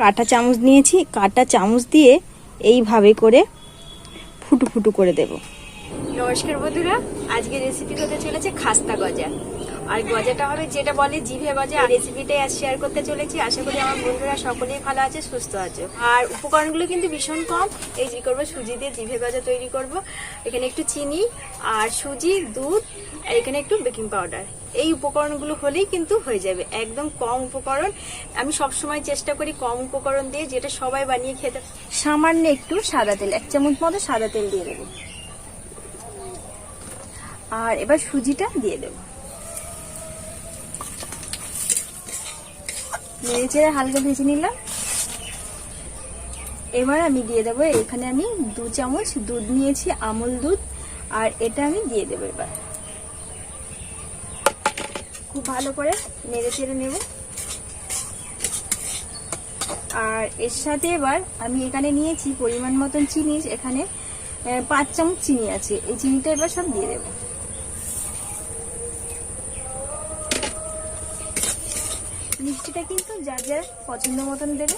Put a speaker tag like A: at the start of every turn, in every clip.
A: কাঁটা চামচ নিয়েছি, কাঁটা চামচ দিয়ে এইভাবে করে ফুটু ফুটু করে দেব। নমস্কার বন্ধুরা আজকে রেসিপি হতে চলেছে খাস্তা গজা। আর গজাটা হবে যেটা বলে জিভে গজা। আর রেসিপিটাই আজ শেয়ার করতে চলেছি। আশা করি আমার বন্ধুরা সকলেই ভালো আছে, সুস্থ আছে। আর উপকরণগুলো কিন্তু ভীষণ কম। এই যে করব, সুজি দিয়ে জিভে গজা তৈরি করব। এখানে একটু চিনি আর সুজি, দুধ, আর এখানে একটু বেকিং পাউডার এই উপকরণগুলো হলেই কিন্তু হয়ে যাবে, একদম কম উপকরণ। আমি সব সময় চেষ্টা করি কম উপকরণ দিয়ে, যেটা সবাই বানিয়ে খেতে সামান্য একটু সাদা তেল, এক চামচ মতো সাদা তেল দিয়ে দেবো। আর এবার সুজিটা দিয়ে দেবো। নেড়ে হালকা ভেজে নিলাম। এবার আমি দিয়ে দেবো, এখানে আমি দু চামচ দুধ নিয়েছি, আমুল দুধ। আর এটা আমি দিয়ে দেবো এবার। খুব ভালো করে নেড়ে চেড়ে নেব। আর এর সাথে এবার আমি এখানে নিয়েছি পরিমাণ মতন চিনি, এখানে পাঁচ চামচ চিনি আছে। এই চিনিটা এবার সব দিয়ে দেবো। মিষ্টিটা কিন্তু যার যার পছন্দ মতন দেবে।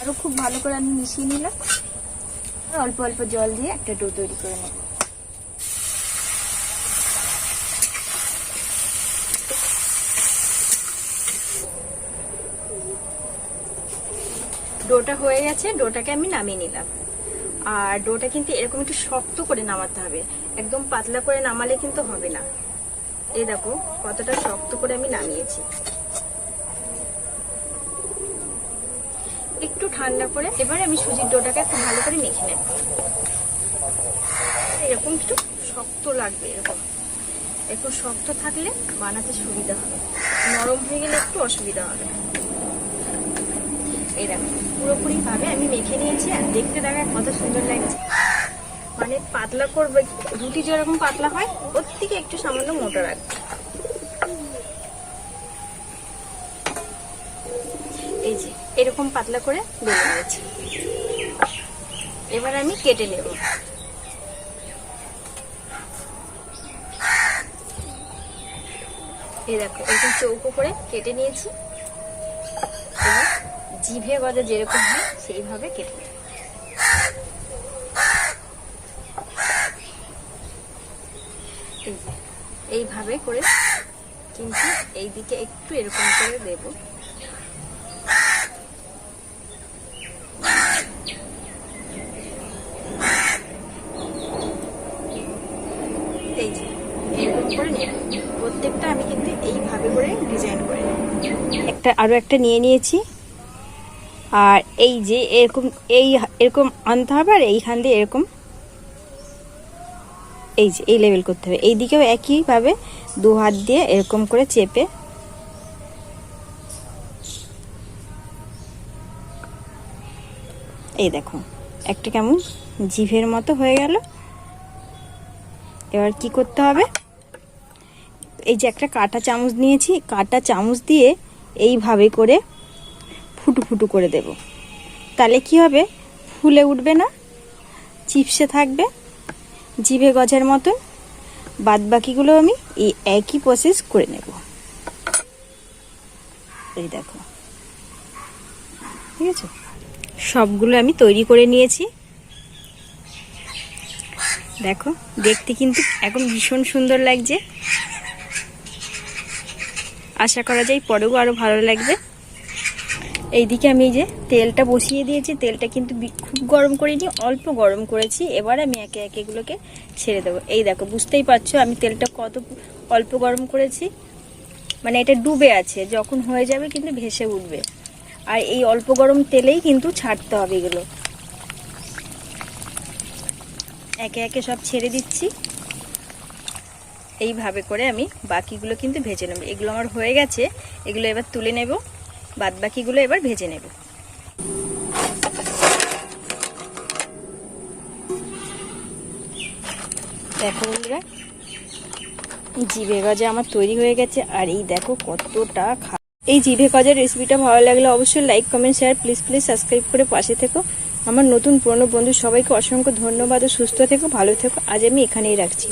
A: আরও খুব ভালো করে আমি মিশিয়ে নিলাম। অল্প অল্প জল দিয়ে একটা ডো তৈরি করে নেব। ডোটা হয়ে গেছে, ডোটাকে আমি নামিয়ে নিলাম। আর ডোটা কিন্তু এরকম একটু শক্ত করে নামাতে হবে। একদম পাতলা করে নামালে কিন্তু হবে না। এ দেখো, কতটা শক্ত করে আমি নামিয়েছি। একটু ঠান্ডা করে এবার আমি সুজির ডোটাকে খুব ভালো করে মেখে নেব। এরকম একটু শক্ত লাগবে, এরকম। একটু শক্ত থাকলে বানাতে সুবিধা হবে। নরম হয়ে গেলে একটু অসুবিধা হবে। এই দেখো পুরোপুরি ভাবে আমি মেখে নিয়েছি আর দেখতে দেখা কত সুন্দর লাগছে। মানে পাতলা করবে, রুটি যেরকম পাতলা হয়, ওর থেকে একটু সামান্য মোটা রাখবে। এই যে, এরকম পাতলা করে বেলে নিয়েছি। এবার আমি কেটে নেব। এই দেখো, এরকম চৌকো করে কেটে নিয়েছি। এবার জিভে গজা যেরকম হয়, সেইভাবে কেটে নেব। এইভাবে করে কিন্তু এই দিকে একটু এরকম করে দেবো। এই যে, এরকম করে নেব। প্রত্যেকটা আমি কিন্তু এইভাবে করে ডিজাইন করে একটা, আরও একটা নিয়ে নিয়েছি। আর এই যে এরকম, এই এরকম আনতে হবে আর এইখান দিয়ে এরকম এই যে, এই লেভেল করতে হবে। এই দিকেও একইভাবে দু হাত দিয়ে এরকম করে চেপে এই দেখো, একটা কেমন জিভের মতো হয়ে গেল। এবার কি করতে হবে? এই যে একটা কাঁটা চামচ নিয়েছি, কাঁটা চামচ দিয়ে এইভাবে করে ফুটু ফুটু করে দেব। তাহলে কি হবে? ফুলে উঠবে না, চিপসে থাকবে, জিভে গজার মতন। বাদ বাকিগুলো আমি এই একই প্রসেস করে নেব। এই দেখো। ঠিক আছে? সবগুলো আমি তৈরি করে নিয়েছি। দেখো, দেখতে কিন্তু এখন ভীষণ সুন্দর লাগছে। আশা করা যায় পরেও আরও ভালো লাগবে। এইদিকে আমি এই যে তেলটা বসিয়ে দিয়েছি, তেলটা কিন্তু খুব গরম করিনি, অল্প গরম করেছি। এবার আমি একে একে এগুলোকে ছেড়ে দেবো। এই দেখো, বুঝতেই পারছ আমি তেলটা কত অল্প গরম করেছি। মানে এটা ডুবে আছে, যখন হয়ে যাবে কিন্তু ভেসে উঠবে। আর এই অল্প গরম তেলেই কিন্তু ছাড়তে হবে এগুলো। একে একে সব ছেড়ে দিচ্ছি। এইভাবে করে আমি বাকিগুলো কিন্তু ভেজে নেব। এগুলো আমার হয়ে গেছে, এগুলো এবার তুলে নেব। বাদ বাকিগুলো এবার ভেজে নেব। দেখো বন্ধুরা, জিভে গজা আমার তৈরি হয়ে গেছে, আর এই দেখো কতটা খা এই জিভে গজার রেসিপিটা ভালো লাগলে অবশ্যই like comment share please please subscribe করে পাশে থেকো। আমার নতুন পুরনো বন্ধু সবাইকে অসংখ্য ধন্যবাদ ও সুস্থ থেকো, ভালো থেকো। আজ আমি এখানেই রাখছি।